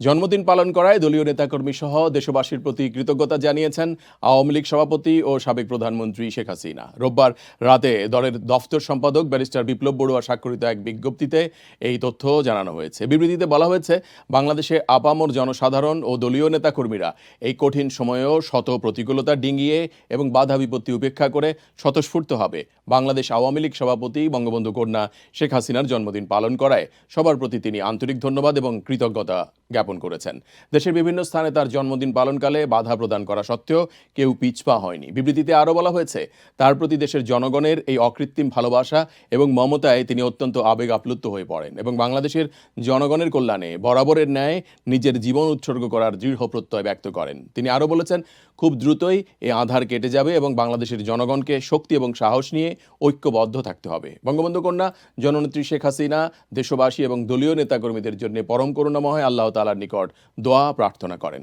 জন্মদিন পালন করায় দলীয় নেতাকর্মী সহ দেশবাসীর প্রতি কৃতজ্ঞতা জানিয়েছেন আওয়ামী লীগ সভাপতি ও সাবেক প্রধানমন্ত্রী শেখ হাসিনা। রোববার রাতে দলের দফতর সম্পাদক ব্যারিস্টার বিপ্লব বড়ুয়া স্বাক্ষরিত এক বিজ্ঞপ্তিতে এই তথ্য জানানো হয়েছে। বিবৃতিতে বলা হয়েছে, বাংলাদেশে আপামর জনসাধারণ ও দলীয় নেতাকর্মীরা এই কঠিন সময়েও শত প্রতিকূলতা ডিঙ্গিয়ে এবং বাধা বিপত্তি উপেক্ষা করে স্বতঃস্ফূর্ত হবে। বাংলাদেশ আওয়ামী লীগ সভাপতি বঙ্গবন্ধু কন্যা শেখ হাসিনার জন্মদিন পালন করায় সবার প্রতি তিনি আন্তরিক ধন্যবাদ এবং কৃতজ্ঞতা জ্ঞাপন করেছেন। দেশের বিভিন্ন স্থানে তার জন্মদিন পালনকালে বাধা প্রদান করা সত্ত্বেও কেউ পিছপা হয়নি। বিবৃতিতে আরও বলা হয়েছে, তার প্রতি দেশের জনগণের এই অকৃত্রিম ভালোবাসা এবং মমতায় তিনি অত্যন্ত আবেগ আপ্লুত হয়ে পড়েন এবং বাংলাদেশের জনগণের কল্যাণে বরাবরের ন্যায় নিজের জীবন উৎসর্গ করার দৃঢ় প্রত্যয় ব্যক্ত করেন। তিনি আরও বলেছেন, খুব দ্রুতই এই আধার কেটে যাবে এবং বাংলাদেশের জনগণকে শক্তি এবং সাহস নিয়ে ঐক্যবদ্ধ থাকতে হবে। বঙ্গবন্ধু কন্যা, জননেত্রী শেখ হাসিনা, দেশবাসী এবং দলীয় নেতাকর্মীদের জন্য পরম করুণাময় আল্লাহ তালার নিকট দোয়া প্রার্থনা করেন।